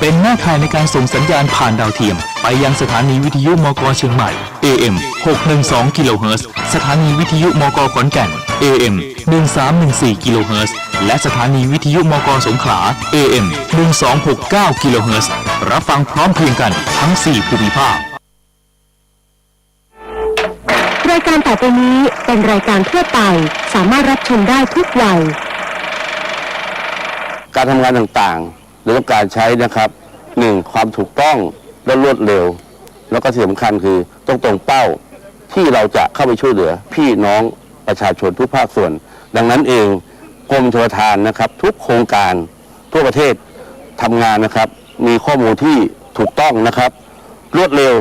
เป็นหน้าข่ายในการส่งสัญญาณผ่านดาวเทียม ไปยังสถานีวิทยุมกเชียงใหม่ AM 612กิโลเฮิรตซ์สถานีวิทยุมกขอนแก่น AM 1314กิโลเฮิรตซ์และสถานีวิทยุมกสงขลา AM 1269กิโลเฮิรตซ์รับฟังพร้อมเพรียงกันทั้ง 4 ภูมิภาค รายการต่อไปนี้เป็นรายการทั่วไป สามารถรับชมได้ทุกวัย การทำงานต่างๆ หรือต้องการใช้นะครับหนึ่งความถูกต้องและรวดเร็ว แล้วก็ที่สำคัญคือต้องตรงเป้าที่เราจะเข้าไปช่วยเหลือ พี่น้องประชาชนทุกภาคส่วน ดังนั้นเองกรมชลทานนะครับ ทุกโครงการทั่วประเทศทำงานนะครับ มีข้อมูลที่ถูกต้องนะครับ รวดเร็ว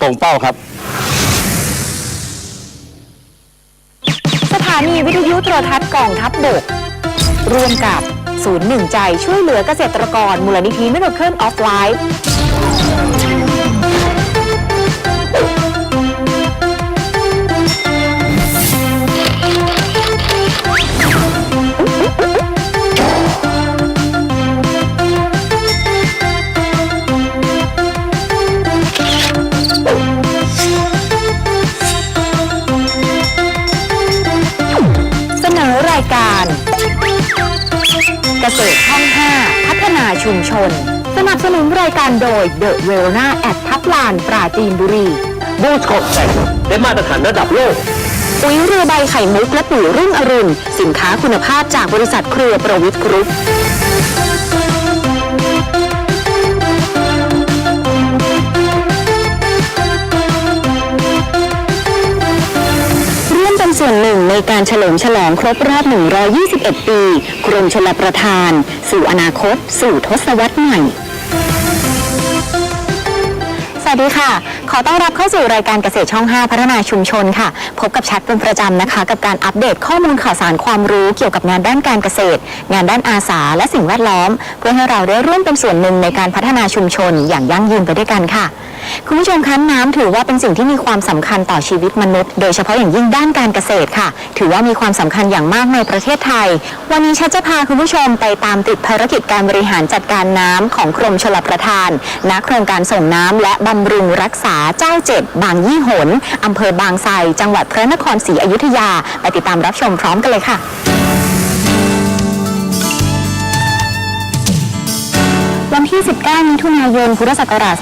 ตรงเป้าครับ สถานีวิทยุโทรทัศน์กองทัพบกร่วมกับ ศูนย์หนึ่งใจช่วยเหลือเกษตรกรมูลนิธิ Miracle of Life เส ษตรช่อง 5 พัฒนาชุมชน สนับสนุนรายการโดย The v e r o n a แอดทับลานปราจีนบุรีบูสโคตแต่งได้มาตรฐานระดับโลกปุ๋ยเรือใบไข่มุกและปุ๋ยรุ่งอรุณ สินค้าคุณภาพจากบริษัทเครือประวิทย์กรุ๊ป วนหนึ่งในการเฉลิมฉลองครบรอบ 121 ปี กรมชลประทาน สู่อนาคต สู่ทศวรรษใหม่ สวัสดีค่ะ ขอต้อนรับเข้าสู่รายการเกษตรช่อง 5 พัฒนาชุมชนค่ะ พบกับชัดเป็นประจำนะคะ กับการอัปเดตข้อมูลข่าวสารความรู้เกี่ยวกับงานด้านการเกษตร งานด้านอาสาและสิ่งแวดล้อม เพื่อให้เราได้ร่วมเป็นส่วนหนึ่งในการพัฒนาชุมชน อย่างยั่งยืนไปด้วยกันค่ะ คุณผู้ชมคะน้ำถือว่าเป็นสิ่งที่มีความสำคัญต่อชีวิตมนุษย์ โดยเฉพาะอย่างยิ่งด้านการเกษตรค่ะ ถือว่ามีความสำคัญอย่างมากในประเทศไทย วันนี้ชัดจะพาคุณผู้ชมไปตามติดภารกิจการบริหารจัดการน้ำของกรมชลประทานณโครงการส่งน้ำและบำรุงรักษาเจ้าเจ็ดบางยี่หนอำเภอบางไทรจังหวัดพระนครศรีอยุธยา ไปติดตามรับชมพร้อมกันเลยค่ะ ที่ 19 มิถุนายน พุทธศักราช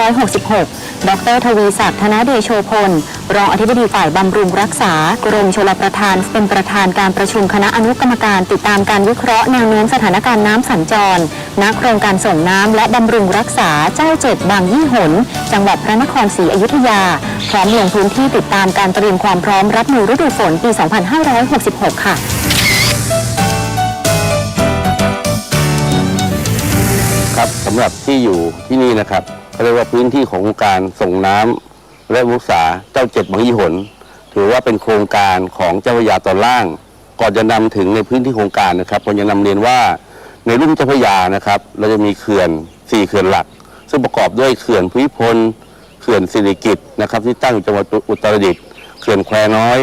2566 ดรทวีศักดิ์ธนเดโชพล รองอธิบดีฝ่ายบำรุงรักษา กรมชลประทาน เป็นประธานการประชุมคณะอนุกรรมการติดตามการวิเคราะห์แนวโน้มสถานการณ์น้ำสัญจร ณ โครงการส่งน้ำและบำรุงรักษาเจ้าเจ็ดบางยี่หน จังหวัดพระนครศรีอยุธยา พร้อมลงพื้นที่ติดตามการเตรียมความพร้อมรับมือฤดูฝนปี 2566 ค่ะ สำหรับที่อยู่ที่นี่นะครับเขาเรียกว่าพื้นที่ของโครงการส่งน้ำและรักษาเจ้าเจ็ดบางยี่หน ถือว่าเป็นโครงการของเจ้าพระยาตอนล่าง ก่อนจะนำถึงในพื้นที่โครงการนะครับผมจะนำเรียนว่าในรุ่มเจ้าพระยานะครับ เราจะมีเขื่อนสี่เขื่อนหลัก ซึ่งประกอบด้วยเขื่อนภูมิพลเขื่อนสิริกิตนะครับ ที่ตั้งอยู่จังหวัดอุตรดิตถ์เขื่อนแควน้อย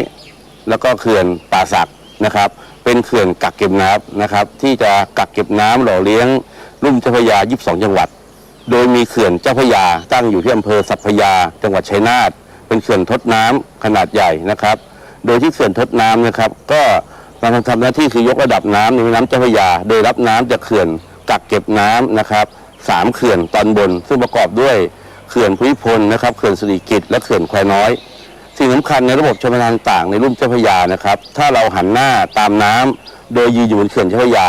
แล้วก็เขื่อนป่าสักนะครับ เป็นเขื่อนกักเก็บน้ำนะครับ ที่จะกักเก็บน้ำหล่อเลี้ยง ลุ่มเจ้าพยา 22 จังหวัด โดยมีเขื่อนเจ้าพยาตั้งอยู่ที่อำเภอสัพพยา จังหวัดชัยนาท เป็นเขื่อนทดน้ำขนาดใหญ่นะครับ โดยที่เขื่อนทดน้ำนะครับ ก็มาทำหน้าที่คือยกระดับน้ำในแม่น้ำเจ้าพยา โดยรับน้ำจากเขื่อนกักเก็บน้ำนะครับสามเขื่อนตอนบน ซึ่งประกอบด้วยเขื่อนภูมิพลนะครับเขื่อนสิริกิตและเขื่อนแควน้อย สิ่งสำคัญในระบบชลประทานต่างในรุ่มเจ้าพยานะครับ ถ้าเราหันหน้าตามน้ำโดยยืนอยู่บนเขื่อนเจ้าพยา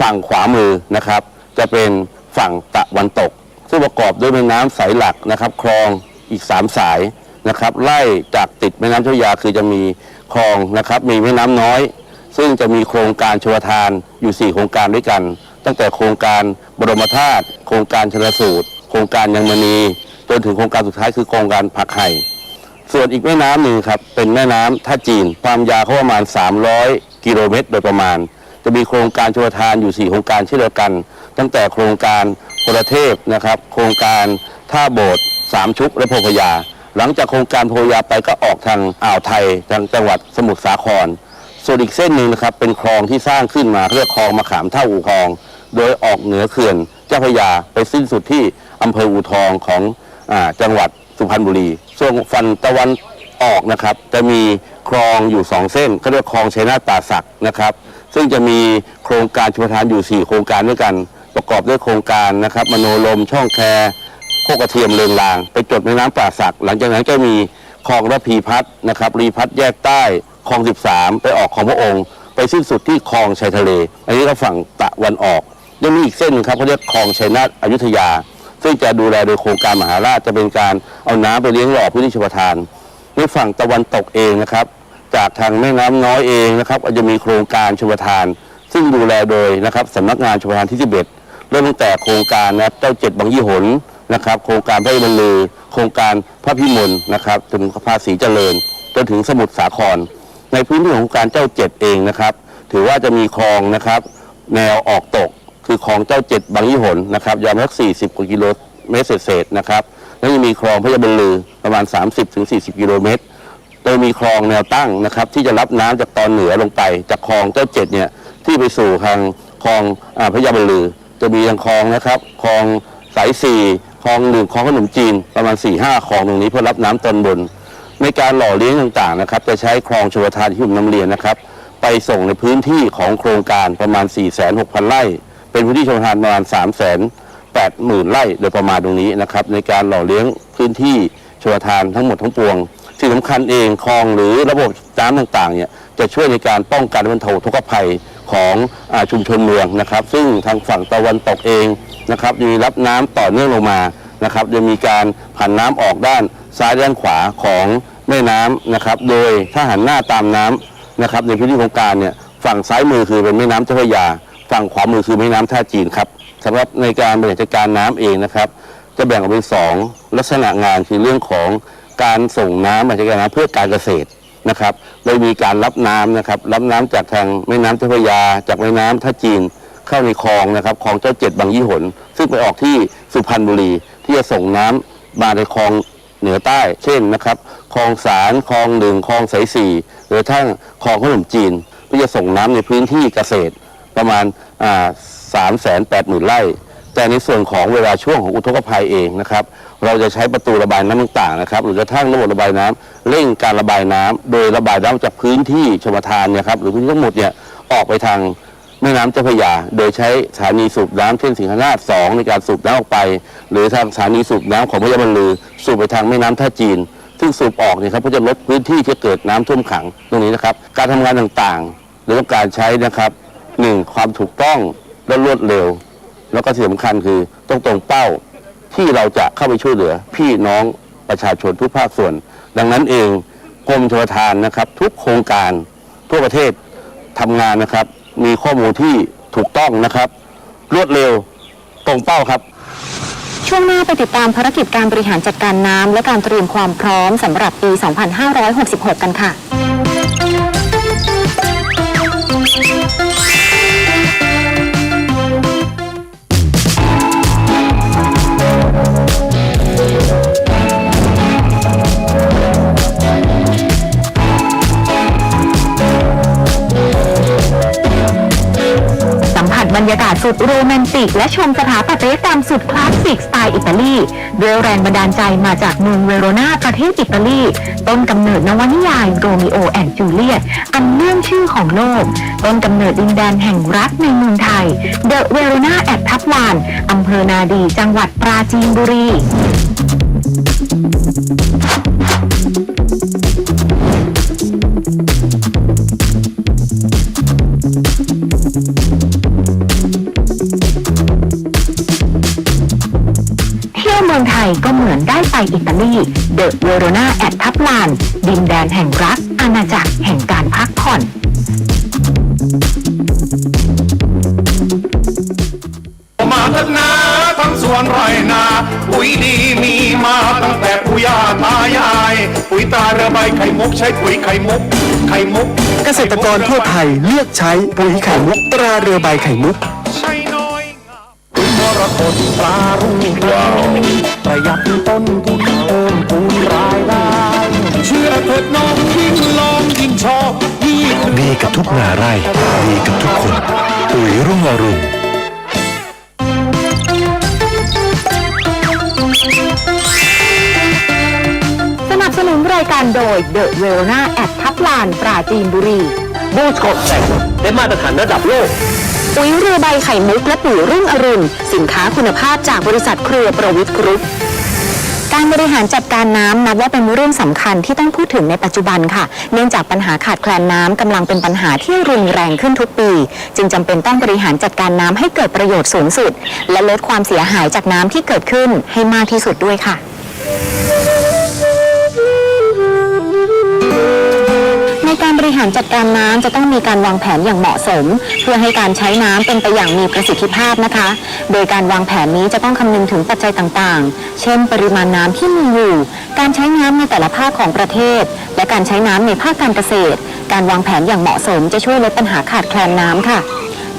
ฝั่งขวามือนะครับ จะเป็นฝั่งตะวันตก ซึ่งประกอบด้วยแม่น้ำสายหลักนะครับ คลองอีก 3 สายนะครับไล่จากติดแม่น้ำเจ้ายาคือจะมีคลองนะครับ มีแม่น้ำน้อย ซึ่งจะมีโครงการชลทานอยู่ 4 โครงการด้วยกัน ตั้งแต่โครงการบรมธาตุโครงการชนสูตร โครงการยังมณี จนถึงโครงการสุดท้ายคือโครงการผักไห่ส่วนอีกแม่น้ำหนึ่งครับ เป็นแม่น้ำท่าจีน ความยาวเขาประมาณ 300 กิโลเมตรโดยประมาณ จะมีโครงการชลทานอยู่ 4 โครงการเช่นเดียวกัน ตั้งแต่โครงการพลเทพนะครับ โครงการท่าโบสถ์สามชุกและโพพยา หลังจากโครงการโพพยาไปก็ออกทางอ่าวไทยทางจังหวัดสมุทรสาคร ส่วนอีกเส้นหนึ่งนะครับเป็นคลองที่สร้างขึ้นมาเรียกคลองมะขามเท่าอู่คลอง โดยออกเหนือเขื่อนเจ้าพยาไปสิ้นสุดที่อำเภออู่ทองของอจังหวัดสุพรรณบุรี ส่วนฝั่งตะวันออกนะครับจะมีคลองอยู่สองเส้นก็เรียกคลองชัยนาทป่าสักนะครับ ซึ่งจะมีโครงการชลประทานอยู่ 4 โครงการด้วยกัน ประกอบด้วยโครงการนะครับมโนลมช่องแคโคกระเทียมเรืองราง ไปจดในน้ำป่าสัก หลังจากนั้นก็มีคลองระพีพัฒนะครับรีพัฒแยกใต้คลอง 13 ไปออกของพระองค์ ไปสิ้นสุดที่คลองชายทะเล อันนี้ก็ฝั่งตะวันออกยังมีอีกเส้นนึงครับเขาเรียกคลองชัยนาทอยุธยา ซึ่งจะดูแลโดยโครงการมหาราชจะเป็นการเอาน้ำไปเลี้ยงหล่อพื้นที่ชลประทานในฝั่งตะวันตกเองนะครับ จากทางแม่น้ำน้อยเองนะครับก็จะมีโครงการชลประทาน ซึ่งดูแลโดยนะครับสำนักงานชลประทานที่ 11เริ่มตั้งแต่โครงการนะครับเจ้าเจ็ดบางยี่หนนะครับ โครงการพระบรรลือโครงการพระพิมลนะครับถึงภาษีเจริญจนถึงสมุทรสาคร ในพื้นที่ของการเจ้าเจ็ดเองนะครับ ถือว่าจะมีคลองนะครับ แนวออกตกคือคลองเจ้าเจ็ดบางยี่หนนะครับยาวสัก40กว่ากิโลเมตรเศษนะครับแล้วยังมีคลองพระยาบรรลือประมาณ 30-40 กิโลเมตรโดยมีคลองแนวตั้งนะครับ ที่จะรับน้ำจากตอนเหนือลงไป จากคลองเจ้าเจ็ดเนี่ยที่ไปสู่ทางคลองอพระยาบรรลือ จะมีทางคลองนะครับคลองสายสี่คลองหนึ่งคลองขนมจีนประมาณ4ี่ห้าคลองตรงนี้เพื่อรับน้ำตอนบน ในการหล่อเลี้ยงต่างๆนะครับ จะใช้คลองชลทานที่ผมนำเรียนนะครับ ไปส่งในพื้นที่ของโครงการประมาณ 4 6 0 0 0ไร่ เป็นพื้นที่ชลทานประมาณ 3 8 0 0 0 0 ไร่โดยประมาณตรงนี้นะครับในการหล่อเลี้ยงพื้นที่ชลทานทั้งหมดทั้งปวงที่สำคัญเองคลองหรือระบบน้ำต่างๆเนี่ยจะช่วยในการป้องกันบรรเทาทุกขภัย ของอชุมชนเมืองนะครับ ซึ่งทางฝั่งตะวันตกเองนะครับจะมีรับน้ำต่อเนื่องลงมานะครับจะมีการผ่านน้ำออกด้านซ้ายด้านขวาของแม่น้ำนะครับ โดยถ้าหันหน้าตามน้ำนะครับ ในพื้นที่โครงการเนี่ยฝั่งซ้ายมือคือเป็นแม่น้ำเจ้าพระยา ฝั่งขวามือคือแม่น้ำท่าจีนครับสำหรับในการบริหารจัดการน้ำเองนะครับ จะแบ่งออกเป็นสองลักษณะงานคือเรื่องของการส่งน้ำมาจากการน้ำเพื่อการเกษตร นะครับโดยมีการรับน้ำนะครับรับน้ำจากทางแม่น้ำเจ้าพระยา จากแม่น้ำท่าจีนเข้าในคลองนะครับคลองเจ้าเจ็ดบางยี่หน ซึ่งไปออกที่สุพรรณบุรี ที่จะส่งน้ำมาในคลองเหนือใต้ เช่นนะครับคลองสารคลองหนึ่งคลองสายสี่หรือทั้งคลองขนมจีนเพื่อจะส่งน้ำในพื้นที่เกษตรประมาณสามแสนแปดหมื่นไร่ แต่ในส่วนของเวลาช่วงของอุทกภัยเองนะครับ เราจะใช้ประตูระบายน้ำต่างๆนะครับ หรือกระทั่งระบบระบายน้ำเร่งการระบายน้ำโดยระบายน้ำจากพื้นที่ชมทานเนะครับหรือพื้นที่ทั้งหมดเนี่ยออกไปทางแม่น้ำเจ้าพระยา โดยใช้สถานีสูบน้ำเช่นสิงหนาถสองในการสูบน้ำออกไป หรือทางสถานีสูบน้ำของพระยาบรรลือ สูบไปทางแม่น้ำท่าจีน ซึ่งสูบออกเนี่ยครับก็จะลดพื้นที่ที่เกิดน้ำท่วมขังตรงนี้นะครับ การทำงานต่างๆหรือว่าการใช้นะครับหนึ่งความถูกต้องและรวดเร็ว แล้วก็ที่สำคัญคือต้องตรงเป้า ที่เราจะเข้าไปช่วยเหลือ พี่น้องประชาชนทุกภาคส่วน ดังนั้นเองกรมชลปรทานนะครับ ทุกโครงการทั่วประเทศทำงานนะครับ มีข้อมูลที่ถูกต้องนะครับ รวดเร็วตรงเป้าครับ ช่วงหน้าไปติดตามภารกิจการบริหารจัดการน้ำและการเตรียมความพร้อมสำหรับปี 2566 กันค่ะ สุดโรแมนติก และชมสถาปัตยกรรมสุดคลาสสิกสไตล์อิตาลีด้วยแรงบันดาลใจมาจากเมืองเวโรนาประเทศอิตาลี ต้นกำเนิดนวนิยายโรมิโอแอนด์จูเลียต อันเลื่องชื่อของโลก ต้นกำเนิดดินแดนแห่งรักในเมืองไทย เดอะเวโรนาแอดทับลานอำเภอนาดี จังหวัดปราจีนบุรี ไปอิตาลีเดอะเวโรนาแอดทับลาน ดินแดนแห่งรัก อาณาจักรแห่งการพักผ่อน มาเถิดนาทั้งสวนไรนา ปุ๋ยดีมีมาตั้งแต่ปู่ย่าตายาย ปุ๋ยตาเรือใบไข่มุกใช้ปุ๋ยไข่มุก ไข่มุกเกษตรกรทั่วไทยเลือกใช้ปุ๋ยไข่มุกตราเรือใบไข่มุก ใช้น้อยงามปุ๋ยมรกตปลารุ่งเรืองประหยัดต้นทุนิดน้องยิ่งลองยิ่งชอบยิ่งดีกับทุกนาไร่ ดีกับทุกคนปุ๋ยรุ่งอรุณสนับสนุนรายการโดยเดอะเวลนาแอดทับลานปราจีนบุรีบูชกบแต่งได้มาตรฐานระดับโลกปุ๋ยเรือใบไข่มุกและปุ๋ยรุ่งอรุณ สินค้าคุณภาพจากบริษัทเครือประวิทย์กรุ๊ป การบริหารจัดการน้ำนับว่าเป็นเรื่องสำคัญที่ต้องพูดถึงในปัจจุบันค่ะ เนื่องจากปัญหาขาดแคลนน้ำกำลังเป็นปัญหาที่รุนแรงขึ้นทุกปี จึงจำเป็นต้องบริหารจัดการน้ำให้เกิดประโยชน์สูงสุด และลดความเสียหายจากน้ำที่เกิดขึ้นให้มากที่สุดด้วยค่ะ การบริหารจัดการน้ำจะต้องมีการวางแผนอย่างเหมาะสม เพื่อให้การใช้น้ำเป็นไปอย่างมีประสิทธิภาพนะคะ โดยการวางแผนนี้จะต้องคำนึงถึงปัจจัยต่างๆ เช่น ปริมาณน้ำที่มีอยู่ การใช้น้ำในแต่ละภาคของประเทศ และการใช้น้ำในภาคการเกษตร การวางแผนอย่างเหมาะสมจะช่วยลดปัญหาขาดแคลนน้ำค่ะ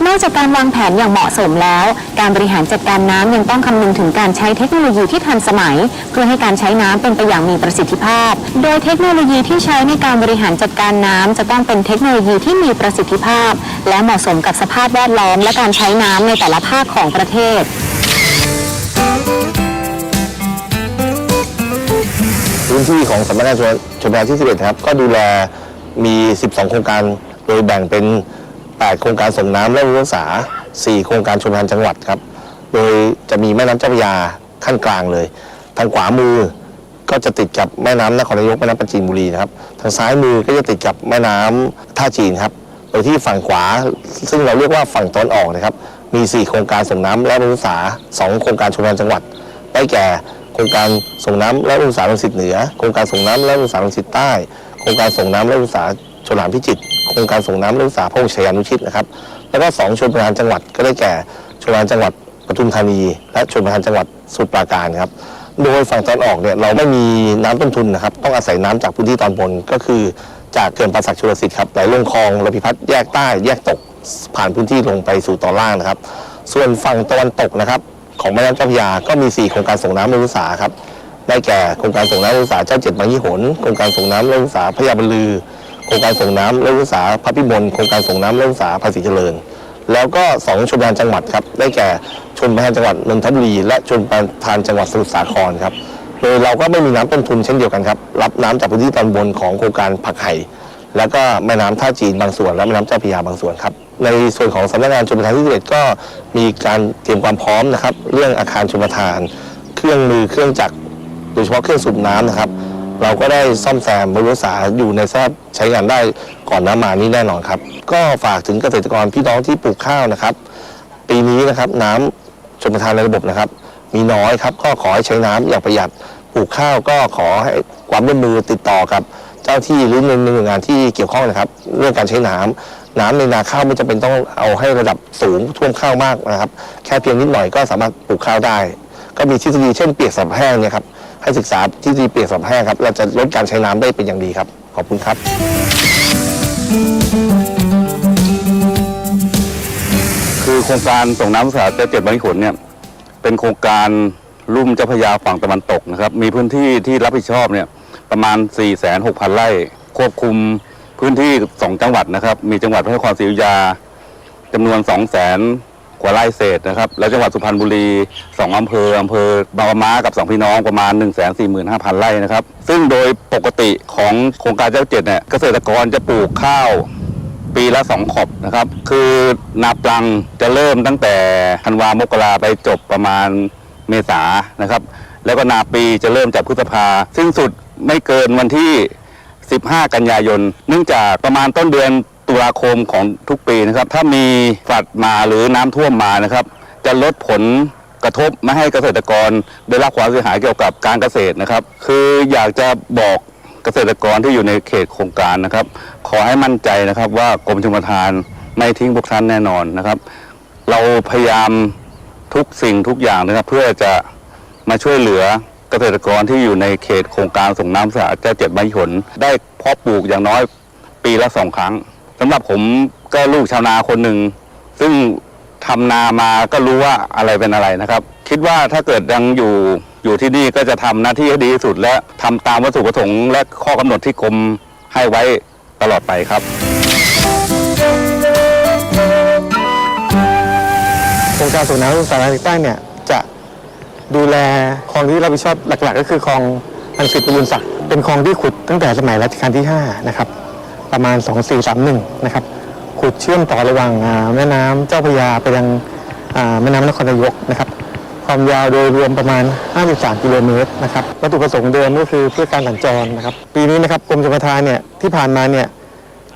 นอกจากการวางแผนอย่างเหมาะสมแล้ว การบริหารจัดการน้ำยังต้องคำนึงถึงการใช้เทคโนโลยีที่ทันสมัย เพื่อให้การใช้น้ำเป็นไปอย่างมีประสิทธิภาพ โดยเทคโนโลยีที่ใช้ในการบริหารจัดการน้ำจะต้องเป็นเทคโนโลยีที่มีประสิทธิภาพ และเหมาะสมกับสภาพแวดล้อม และการใช้น้ำในแต่ละภาคของประเทศพื้นที่ของสำนักงานชลชลประทานที่ 11 ครับ ก็ดูแลมี 12 โครงการ โดยแบ่งเป็น 8 โครงการส่งน้ำและรักษา 4 โครงการชลประทานจังหวัดครับ โดยจะมีแม่น้ำเจ้าพระยาขั้นกลางเลย ทางขวามือก็จะติดกับแม่น้ำนครนายกแม่น้ำปัจจีนบุรีนะครับ ทางซ้ายมือก็จะติดกับแม่น้ำท่าจีนครับ โดยที่ฝั่งขวา ซึ่งเราเรียกว่าฝั่งตอนออกนะครับ มี 4 โครงการส่งน้ำและรักษา 2 โครงการชลประทานจังหวัด ได้แก่โครงการส่งน้ำและรักษาลังสิตเหนือ โครงการส่งน้ำและรักษาลังสิตใต้ โครงการส่งน้ำและรักษาชลหานพิจิตร โครงการส่งน้ำและบำรุงรักษาพระองค์ชัยานุชิตนะครับ แล้วก็สองชลประทานจังหวัดก็ได้แก่ชลประทานจังหวัดปทุมธานี และชลประทานจังหวัดสุทรปราการครับ โดยฝั่งตอนออกเนี่ยเราไม่มีน้ำต้นทุนนะครับ ต้องอาศัยน้ำจากพื้นที่ตอนบนก็คือจากเขื่อนป่าสักชลสิทธิ์ครับไหลลงคลองระพิพัฒน์แยกใต้แยกตกผ่านพื้นที่ลงไปสู่ตอนล่างนะครับ ส่วนฝั่งตะวันตกนะครับ ของแม่น้ำเจ้าพระยาก็มี 4 โครงการส่งน้ำและบำรุงรักษาครับได้แก่โครงการส่งน้ำและบำรุงรักษาเจ้าเจ็ดบางยี่หนโครงการส่งน้ำและบำรุงรักษาพระยาบรรลือ โครงการส่งน้ำและบำรุงรักษาพระพิมลโครงการส่งน้ำและบำรุงรักษาภาษีเจริญ แล้วก็สองชนประทานจังหวัดครับได้แก่ชนประทานจังหวัดนนทบุรีและชนประทานจังหวัดสมุทรสาครครับโดยเราก็ไม่มีน้ำต้นทุนเช่นเดียวกันครับรับน้ำจากพื้นที่ตอนบนของโครงการผักไห่แล้วก็แม่น้ำท่าจีนบางส่วน และแม่น้ำเจ้าพระยาบางส่วนครับในส่วนของสำนักงานชลประทานที่11ก็มีการเตรียมความพร้อมนะครับ เรื่องอาคารชลประทาน เครื่องมือเครื่องจักรโดยเฉพาะเครื่องสูบน้ำนะครับ เราก็ได้ซ่อมแซมบริษัทอยู่ในสภาพใช้งานได้ก่อนน้ำมานี่แน่นอนครับ ก็ฝากถึงเกษตรกรพี่น้องที่ปลูกข้าวนะครับ ปีนี้นะครับน้ำชลประทานในระบบนะครับ มีน้อยครับก็ขอให้ใช้น้ำอย่างประหยัดปลูกข้าวก็ขอให้ความร่วมมือติดต่อกับ เจ้าที่หรือหน่วยงานที่เกี่ยวข้องนะครับ เรื่องการใช้น้ำน้ำในนาข้าวไม่จำเป็นต้องเอาให้ระดับสูงท่วมข้าวมากนะครับ แค่เพียงนิดหน่อยก็สามารถปลูกข้าวได้ ก็มีทฤษฎีเช่นเปียกสับแห้งเนี่ยครับ ให้ศึกษาทฤษฎีเปียกสับแห้งครับ เราจะลดการใช้น้ำได้เป็นอย่างดีครับ ขอบคุณครับ คือโครงการส่งน้ำสาเจ้าเจ็ดบางขนเนี่ยเป็นโครงการลุ่มเจ้าพระยาฝั่งตะวันตกนะครับ มีพื้นที่ที่รับผิดชอบเนี่ยประมาณ 4 6 0 0 0 ไร่ ควบคุมพื้นที่ 2 จังหวัดนะครับ มีจังหวัดพระนครศรีอยุธยาจำนวน 2 0 0 0 0 กว่าไร่เศษนะครับ แล้วจังหวัดสุพรรณบุรี 2 อำเภอ อำเภอบางปะม้ากับ 2 พี่น้องประมาณ 1 4 5 0 0 0 ไร่นะครับ ซึ่งโดยปกติของโครงการเจ้าเจ็ดเนี่ยเกษตรกรจะปลูกข้าวปีละสองขอบนะครับ คือนาปลังจะเริ่มตั้งแต่ธันวามกราไปจบประมาณเมษานะครับ แล้วก็นาปีจะเริ่มจากพฤษภาสิ้นสุดไม่เกินวันที่ 15 กันยายน เนื่องจากประมาณต้นเดือน ตุลาคมของทุกปีนะครับ ถ้ามีฝัดมาหรือน้ำท่วมมานะครับ จะลดผลกระทบไม่ให้เกษตรกรได้รับความเสียหายเกี่ยวกับการเกษตรนะครับ คืออยากจะบอกเกษตรกรที่อยู่ในเขตโครงการนะครับ ขอให้มั่นใจนะครับว่ากรมชลประทานไม่ทิ้งพวกท่านแน่นอนนะครับ เราพยายามทุกสิ่งทุกอย่างนะครับ เพื่อจะมาช่วยเหลือเกษตรกรที่อยู่ในเขตโครงการส่งน้ำสะอาดเจ้าเจ็ดไม้ผลได้เพาะปลูกอย่างน้อยปีละสองครั้ง สำหรับผมก็ลูกชาวนาคนหนึ่ง ซึ่งทำนามาก็รู้ว่าอะไรเป็นอะไรนะครับ คิดว่าถ้าเกิดยังอยู่อยู่ที่นี่ก็จะทำหน้าที่ให้ดีที่สุด และทำตามวัตถุประสงค์และข้อกำหนดที่กรมให้ไว้ตลอดไปครับ โครงการส่งน้ำสาธารณะใต้เนี่ยจะดูแลคลองที่รับผิดชอบหลัก ๆ ก็คือคลองอันสิตประยุนศักดิ์เป็นคลองที่ขุดตั้งแต่สมัยรัชกาลที่ 5 นะครับ ประมาณ 2431 นะครับขุดเชื่อมต่อระหว่างแม่น้ำเจ้าพระยาไปยังแม่น้ำนครนายกนะครับ ความยาวโดยรวมประมาณ 53 กิโลเมตรนะครับวัตถุประสงค์เดิมก็คือเพื่อการสัญจรนะครับ ปีนี้นะครับกรมชลประทานเนี่ยที่ผ่านมาเนี่ย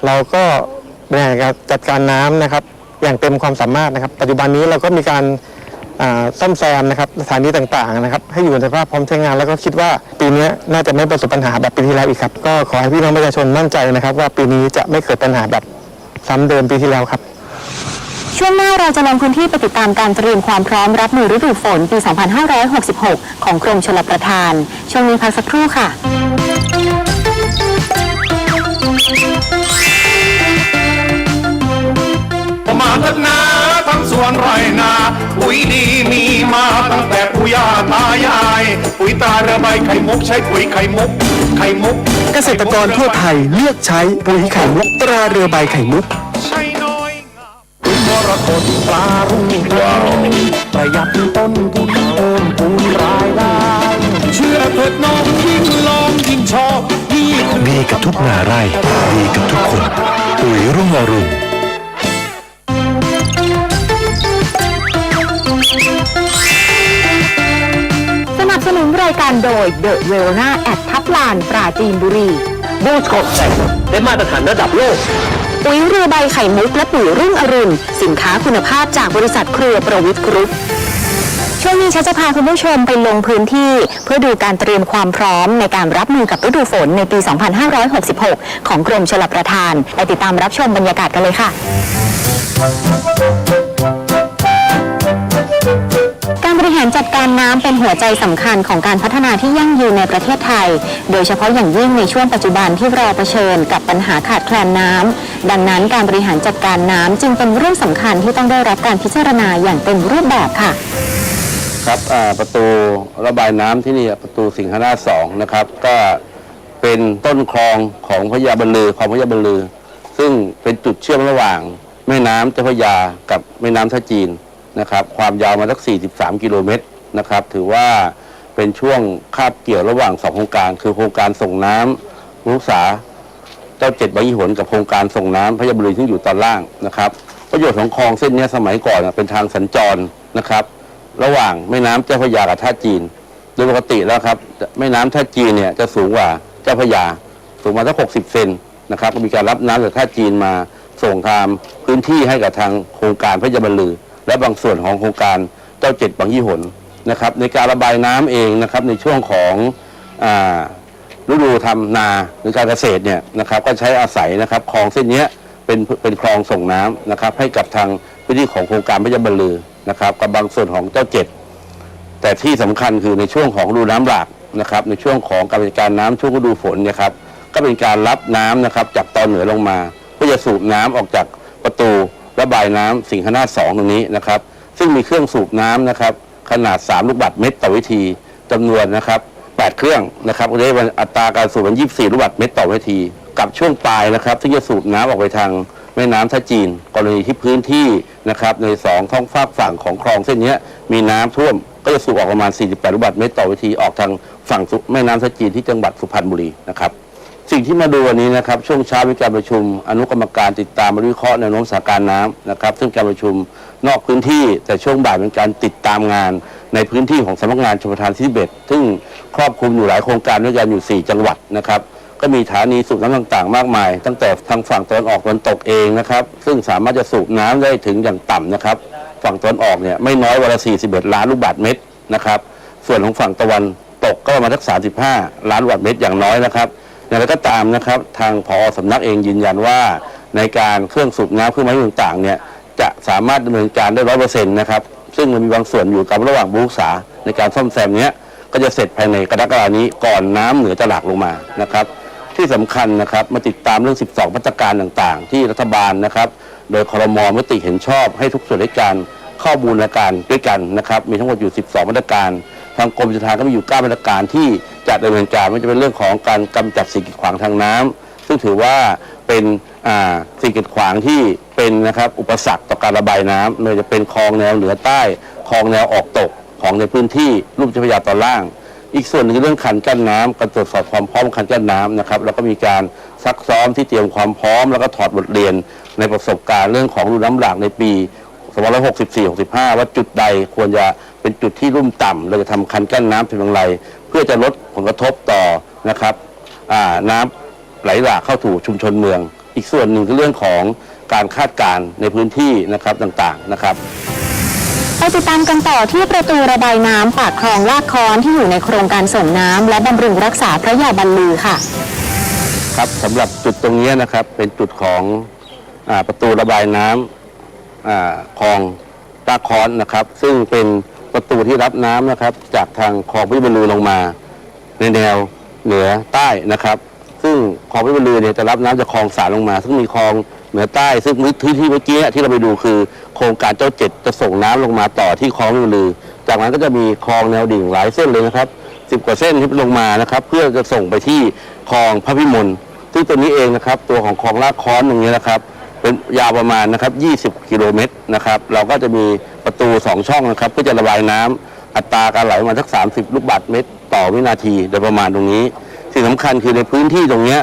เราก็บริหารการจัดการน้ำนะครับ อย่างเต็มความสามารถนะครับ ปัจจุบันนี้เราก็มีการ ซ่อมแซมนะครับสถานีต่างๆนะครับให้อยู่ในสภาพพร้อมใช้งานแล้วก็คิดว่าปีนี้น่าจะไม่ประสบปัญหาแบบปีที่แล้วอีกครับ ก็ขอให้พี่น้องประชาชนมั่นใจนะครับ ว่าปีนี้จะไม่เกิดปัญหาแบบซ้ำเดิมปีที่แล้วครับช่วงหน้าเราจะลงพื้นที่ไปติดตามการเตรียมความพร้อมรับมือฤดูฝนปี 2566 ของกรมชลประทาน ช่วงนี้พักสักครู่ค่ะมาเถิดนา ทั้งสวนไรนา ปุ๋ยดีมีมาตั้งแต่ปู่ย่าตายาย ปุ๋ยตราเรือใบไข่มุกใช้ปุ๋ยไข่มุก ไข่มุกเกษตรกรทั่วไทยเลือกใช้ปุ๋ยไข่มุกตราเรือใบไข่มุกใช้น้อยงามปุ๋ยมรกตปลารุ่งเรืองประหยัดต้นทุนเพิ่มพูนรายได้เชื่อเถิดน้องยิ่งลองยิ่งชอบนี่คือดีกับทุกนาไร่ดีกับทุกคนปุ๋ยรุ่งอรุณายการโดย The w e l n a แอดทับลานปราจีนบุรี บูสโคตแต่งได้มาตรฐานระดับโลก ปุ๋ยเรือใบไข่มุกและปุ๋ยรุ่งอรุณ สินค้าคุณภาพจากบริษัทเครือประวิทย์กรุ๊ปช่วงนี้ฉันจะพาคุณผู้ชมไปลงพื้นที่เพื่อดูการเตรียมความพร้อมในการรับมือกับฤดูฝนในปี 2566 ของกรมชลประทาน ไปติดตามรับชมบรรยากาศกันเลยค่ะ ริหารจัดการน้ำเป็นหัวใจสำคัญของการพัฒนาที่ยั่งยืนในประเทศไทย โดยเฉพาะอย่างยิ่งในช่วงปัจจุบันที่เราเผชิญกับปัญหาขาดแคลนน้ำดังนั้นการบริหารจัดการน้ำจึงเป็นเรื่องสำคัญที่ต้องได้รับการพิจารณาอย่างเต็มรูปแบบค่ะ ครับประตูระบายน้ำที่นี่ประตูสิงหนาสองนะครับ ก็เป็นต้นคลองของพระยาบรรลือคลองพระยาบรรลือ ซึ่งเป็นจุดเชื่อมระหว่าง แม่น้ำเจ้าพระยากับแม่น้ำท่าจีน นะครับความยาวมาสัก 43 กิโลเมตรนะครับถือว่าเป็นช่วงคาบเกี่ยวระหว่างสองโครงการ คือโครงการส่งน้ำรุกษาเจ้าเจ็ดใบยี่หนกับโครงการส่งน้ำพยาบุรีซึ่อยู่ตอนล่างนะครับประโยชน์ของคลองเส้นนี้สมัยก่อนเป็นทางสัญจรนะครับ ระหว่างแม่น้ำเจ้าพระยากับท่าจีน โดยปกติแล้วครับแม่น้ำท่าจีนเนี่ยจะสูงกว่าเจ้าพระยา สูงมาสักหกสิบเซนนะครับก็มีการรับน้ำจากท่าจีนมาส่งทางพื้นที่ให้กับทางโครงการพระยาบรรลือ และบางส่วนของโครงการเจ้าเจ็ดบางยี่หนนะครับ ในการระบายน้ำเองนะครับในช่วงของอ่าฤดูทำนาหรือการเกษตรเนี่ยนะครับก็ใช้อาศัยนะครับคลองเส้นเนี้ยเป็นเป็นคลองส่งน้ำนะครับ ให้กับทางพื้นที่ของโครงการพระยาบรรลือนะครับ กับบางส่วนของเจ้าเจ็ดแต่ที่สำคัญคือในช่วงของฤดูน้ำหลากนะครับ ในช่วงของการจัดการน้ำช่วงฤดูฝนเนี่ยครับก็เป็นการรับน้ำนะครับจากตอนเหนือลงมาเพื่อจะสูบน้ำออกจากประตู ระบายน้ำสิงหนาสองตรงนี้นะครับ ซึ่งมีเครื่องสูบน้ำนะครับ ขนาด 3 ลูกบาศก์เมตรต่อวิธีจำนวนนะครับ8เครื่องนะครับก็ได้อัตราการสูบมัน24 ลูกบาศก์เมตรต่อวิธีกับช่วงปลายนะครับที่งจะสูบน้ำออกไปทางแม่น้ำท่าจีน กรณีที่พื้นที่นะครับในสองท้องฝากฝั่งของคลองเส้นนี้มีน้ำท่วมก็จะสูบออกประมาณ 48 ลูกบาศก์เมตรต่อวิธีออกทางฝั่งแม่น้ำท่าจีนที่จังหวัดสุพรรณบุรีนะครับ สิ่งที่มาดูวันนี้นะครับช่วงเช้ามีการประชุม อนุกรรมการติดตามวิเคราะห์แนวโน้มสถานการณ์น้ำนะครับ ซึ่งการประชุมนอกพื้นที่ แต่ช่วงบ่ายเป็นการติดตามงานในพื้นที่ของสำนักงานชลประทานที่11ซึ่งครอบคลุมอยู่หลายโครงการด้วยกันอยู่ 4 จังหวัดนะครับก็มีสถานีสูบน้ำต่างๆ มากมาย ตั้งแต่ทางฝั่งตะวันออกตะวันตกเองนะครับ ซึ่งสามารถจะสูบน้ำได้ถึงอย่างต่ำนะครับ ฝั่งตะวันออกเนี่ยไม่น้อยวันละ41 ล้านลูกบาศก์เมตรนะครับ ส่วนของฝั่งตะวันตกก็ประมาณสัก35 ล้านลูกบาศก์เมตรอย่างน้อยนะครับ อย่างไรก็ตามนะครับทางพอสำนักเองยืนยันว่า ในการเครื่องสูบน้ำเครื่องไม้ต่างๆเนี่ยจะสามารถดำเนินการได้ร้อยเปอร์เซ็นต์นะครับซึ่งมันมีบางส่วนอยู่กับระหว่างบุกษาในการซ่อมแซมเนี้ยก็จะเสร็จภายในกรกฎานี้ก่อนน้ำเหนือจะหลากลงมานะครับ ที่สำคัญนะครับมาติดตามเรื่อง 12 มาตรการต่างๆ ที่รัฐบาลนะครับ โดยคอรมอมติเห็นชอบให้ทุกส่วนราชการเข้าบูรณาการด้วยกันนะครับ มีทั้งหมดอยู่ 12 มาตรการ ทางกรมชลประทาก็มีอยู่ 9 มาตรการที่ จะดำเนินการไม่ว่าจะเป็นเรื่องของการกำจัดสิ่งกีดขวางทางน้ำซึ่งถือว่าเป็นสิ่งกีดขวางที่เป็นนะครับอุปสรรคต่อการระบายน้ำไม่ว่าจะเป็นคลองแนวเหนือใต้คลองแนวออกตกของในพื้นที่รูปเจ้าพระยาตอนล่าง อีกส่วนหนึ่งเรื่องคันกั้นน้ำการตรวจสอบความพร้อมคันกั้นน้ำนะครับแล้วก็มีการซักซ้อมที่เตรียมความพร้อม แล้วก็ถอดบทเรียนในประสบการณ์เรื่องของรูน้ำหลากในปี2564-65 ว่าจุดใดควรจะเป็นจุดที่รุ่มต่ำเราจะทำคันกั้นน้ำเป็นอย่างไร เพื่อจะลดผลกระทบต่อนะครับอ่าน้ำไหลหลากเข้าถูชุมชนเมือง อีกส่วนหนึ่งคือเรื่องของการคาดการณ์ในพื้นที่นะครับต่างๆนะครับไปติดตามกันต่อที่ประตูระบายน้ำปากคลองลาดคอนที่อยู่ในโครงการส่งน้ำและบำรุงรักษาพระยาบรรลือค่ะ ครับสำหรับจุดตรงนี้นะครับเป็นจุดของอาประตูระบายน้ำอาคลองตาคอนนะครับ ซึ่งเป็น ประตูที่รับน้ำนะครับ จากทางคลองพิบูลลือลงมา ในแนวเหนือใต้นะครับ ซึ่งคลองพิบูลเนี่ยจะรับน้ำจากคลองสารลงมา ซึ่งมีคลองเหนือใต้ ซึ่งพื้นที่เมื่อกี้ที่เราไปดูคือ โครงการเจ้าเจ็ดจะส่งน้ำลงมาต่อที่คลองพิบูลจากนั้นก็จะมีคลองแนวดิ่งหลายเส้นเลยนะครับสิบกว่าเส้นที่ลงมานะครับ เพื่อจะส่งไปที่คลองพระพิมลซึ่งตัวนี้เองนะครับ ตัวของคลองลาดค้อนตรงนี้นะครับ เป็นยาวประมาณนะครับ 20 กิโลเมตรนะครับ เราก็จะมี ตู 2 ช่องนะครับเพื่อจะระบายน้ำอัตราการไหลมาสัก 30 ลูกบาศก์เมตร ต่อวินาทีโดยประมาณตรงนี้สิ่งสำคัญคือในพื้นที่ตรงนี้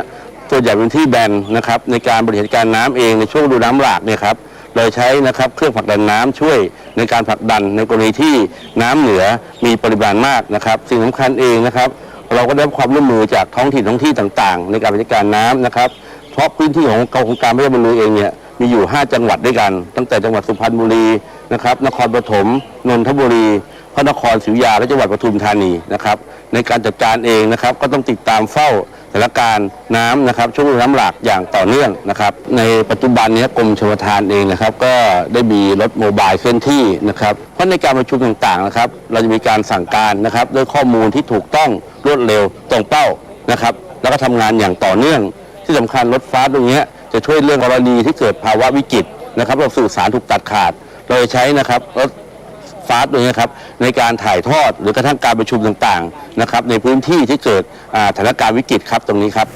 ส่วนใหญ่เป็นที่แบนนะครับในการบริหารการน้ำเองในช่วงฤดูน้ำหลากเนี่ยครับเราใช้นะครับเครื่องผลักดันน้ำช่วยในการผลักดันในกรณีที่น้ำเหนือมีปริมาณมากนะครับสิ่งสำคัญเองนะครับ เราก็ได้ความร่วมมือจากท้องถิ่นท้องที่ต่างๆ ในการบริหารการน้ำนะครับ เพราะพื้นที่ของกองการพระยาบรรลือเองเนี่ยมีอยู่ 5 จังหวัดด้วยกัน ตั้งแต่จังหวัดสุพรรณบุรี นะครับ นครปฐมนนทบุรี พระนครศรีอยุธยาและจังหวัดปทุมธานีนะครับ ในการจัดการเองนะครับ ก็ต้องติดตามเฝ้าสถานการณ์น้ำนะครับช่วงน้ำหลากอย่างต่อเนื่องนะครับ ในปัจจุบันนี้กรมชลประทานเองนะครับ ก็ได้มีรถโมบายเคลื่อนที่นะครับเพราะในการประชุมต่างๆนะครับ เราจะมีการสั่งการนะครับด้วยข้อมูลที่ถูกต้องรวดเร็วตรงเป้านะครับ แล้วก็ทำงานอย่างต่อเนื่อง ที่สำคัญรถฟ้าตรงนี้จะช่วยเรื่องกรณีที่เกิดภาวะวิกฤตนะครับเราสื่อสารถูกตัดขาด เราจะใช้นะครับรถฟาสต์ด้วยนะครับในการถ่ายทอดหรือกระทั่งการประชุมต่างๆนะครับในพื้นที่ที่เกิดอ่าสถานการณ์วิกฤตครับตรงนี้ครับ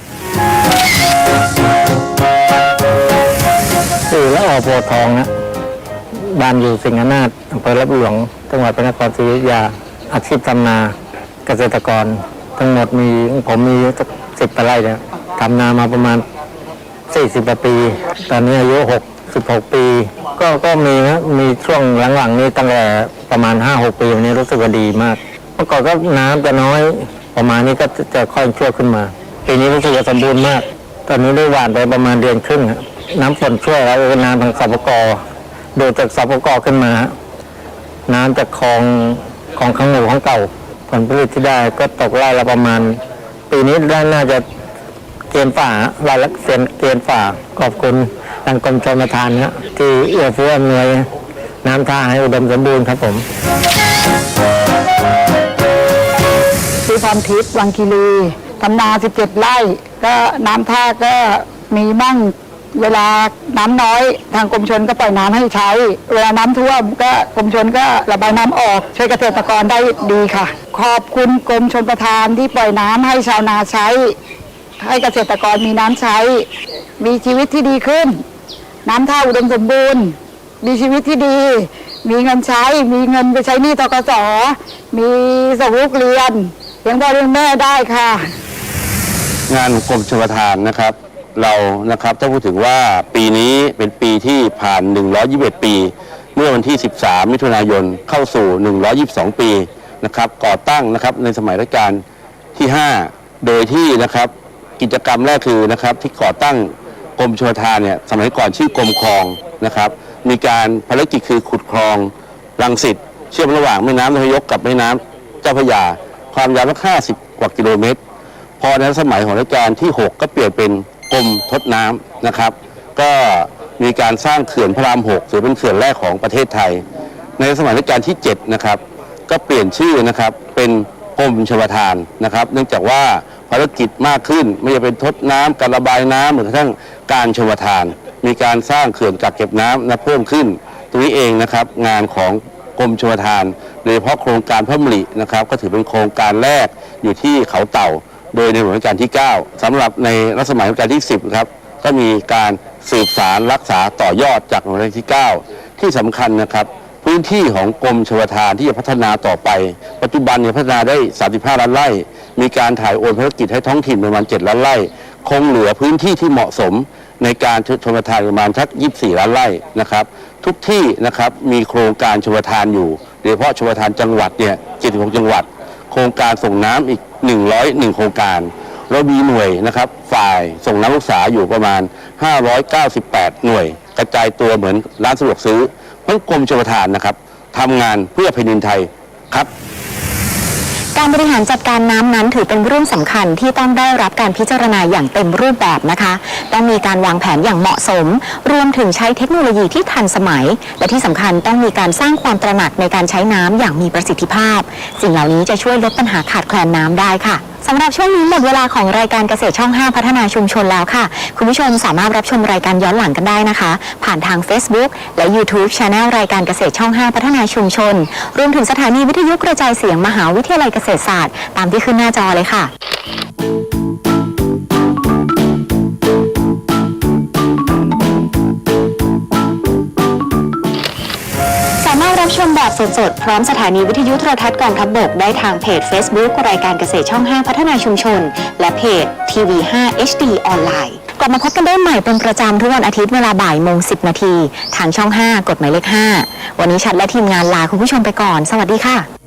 สื่อและออโพทองนะบ้านอยู่สิงหนาฏอำเภอรับหลวงจังหวัดพระนครศรีอยุธยาอาชีพทำนาเกษตรกร ทั้งหมดมีผมมีสิบไร่เนี่ยทำนามาประมาณ40กว่าปี ตอนนี้อายุ6 16 ปี ก็ก็มีนะมีช่วงหลังๆนี้ตั้งแต่ประมาณ 5-6 ปีวันนี้รู้สึกว่าดีมากเมื่อก่อนก็น้ำจะน้อยประมาณนี้ก็จะค่อยชั่วขึ้นมาปีนี้รู้สึกว่าสมบูรณ์มาก ตอนนี้ได้หวานไปประมาณเดือนครึ่งน้ำฝนช่วยแล้วน้ำทางสปกโดยจากสปกขึ้นมา น้ำจากคลองของข้างหมูของเก่า ผลผลิตที่ได้ก็ตกไร่ละประมาณ ปีนี้ได้น่าจะเกณฑ์ฝ่าไร่ละเซนเกณฑ์ฝ่าขอบคุณ ทางกรมชลประทานฮะที่เอื้อเฟื้ออำนวยน้ำท่าให้อุดมสมบูรณ์ครับผมชื่อพรทิพย์วังคีรีทำนา 17 ไร่ ก็น้ำท่าก็มีมั่งเวลาน้ำน้อย ทางกรมชนก็ปล่อยน้ำให้ใช้ เวลาน้ำท่วมก็กรมชนก็ระบายน้ำออกช่วยเกษตรกรได้ดีค่ะ ขอบคุณกรมชนประทานที่ปล่อยน้ำให้ชาวนาใช้ ให้เกษตรกรมีน้ำใช้ มีชีวิตที่ดีขึ้น น้ำท่าอุดมสมบูรณ์ มีชีวิตที่ดี มีเงินใช้ มีเงินไปใช้หนี้ตกสมีส่งลูกเรียนเลี้ยงพ่อเลี้ยงแม่ได้ค่ะ งานของกรมชลประทานนะครับ เรานะครับถ้าพูดถึงว่าปีนี้เป็นปีที่ผ่าน 121 ปี เมื่อวันที่ 13 มิถุนายนเข้าสู่ 122 ปีนะครับก่อตั้งนะครับในสมัยรัชกาลที่ 5 โดยที่นะครับ กิจกรรมแรกคือนะครับที่ก่อตั้งกรมชลทานเนี่ยสมัยก่อนชื่อกรมคลองนะครับมีการภารกิจคือขุดคลองรังสิตเชื่อมระหว่างแม่น้ำนายกกับแม่น้ำเจ้าพระยา ความยาวสัก50กว่ากิโลเมตร พอในสมัยของรัชกาลที่ 6 ก็เปลี่ยนเป็นกรมทดน้ำนะครับ ก็มีการสร้างเขื่อนพระราม6ถือเป็นเขื่อนแรกของประเทศไทย ในสมัยรัชกาลที่7นะครับก็เปลี่ยนชื่อนะครับเป็นกรมชลทานนะครับ เนื่องจากว่า ภารกิจมากขึ้น ไม่ว่าเป็นทดน้ำการระบายน้ำหรือกระทั่งการชลประทาน มีการสร้างเขื่อนกักเก็บน้ำนะเพิ่มขึ้น ตรงนี้เองนะครับงานของกรมชลประทานโดยเฉพาะโครงการพระมรินะครับ ก็ถือเป็นโครงการแรกอยู่ที่เขาเต่า โดยในหลวงรัชกาลที่ 9สำหรับในรัชสมัยรัชกาลที่ 10ครับก็มีการสืบสารรักษาต่อยอดจากหลวงรัชกาลที่ 9 ที่สำคัญนะครับพื้นที่ของกรมชลประทานที่จะพัฒนาต่อไป ปัจจุบันเนี่ยพัฒนาได้ 35 ล้านไร่ มีการถ่ายโอนภารกิจให้ท้องถิ่นประมาณ 7 ล้านไร่ คงเหลือพื้นที่ที่เหมาะสมในการชลประทานประมาณสัก 24 ล้านไร่นะครับ ทุกที่นะครับมีโครงการชลประทานอยู่โดยเฉพาะชลประทานจังหวัดเนี่ย 76 จังหวัด โครงการส่งน้ำอีก 101 โครงการเรามีหน่วยนะครับ ฝ่ายส่งน้ำลูกษาอยู่ประมาณ 598 หน่วย กระจายตัวเหมือนร้านสะดวกซื้อเพราะกรมชลประทานนะครับทำงานเพื่อแผ่นดินไทยครับ การบริหารจัดการน้ำนั้นถือเป็นเรื่องสำคัญที่ต้องได้รับการพิจารณาอย่างเต็มรูปแบบนะคะ ต้องมีการวางแผนอย่างเหมาะสม รวมถึงใช้เทคโนโลยีที่ทันสมัย และที่สำคัญต้องมีการสร้างความตระหนักในการใช้น้ำอย่างมีประสิทธิภาพ สิ่งเหล่านี้จะช่วยลดปัญหาขาดแคลนน้ำได้ค่ะ สำหรับช่วงนี้หมดเวลาของรายการเกษตรช่อง 5 พัฒนาชุมชนแล้วค่ะ คุณผู้ชมสามารถรับชมรายการย้อนหลังกันได้นะคะ ผ่านทาง Facebook และ YouTube Channel รายการเกษตรช่อง 5 พัฒนาชุมชน รวมถึงสถานีวิทยุกระจายเสียงมหาวิทยาลัยเกษตรศาสตร์ ตามที่ขึ้นหน้าจอเลยค่ะ ชมแบบสดๆ พร้อมสถานีวิทยุโทรทัศน์กองทัพบกได้ทางเพจ Facebook รายการเกษตรช่อง 5 พัฒนาชุมชน และเพจทีวี5 HD ออนไลน์ กลับมาพบกันได้ใหม่เป็นประจำทุกวันอาทิตย์เวลาบ่ายโมง 10 นาที ทางช่อง 5กฎหมายเลข 5 วันนี้ชัดและทีมงานลาคุณผู้ชมไปก่อน สวัสดีค่ะ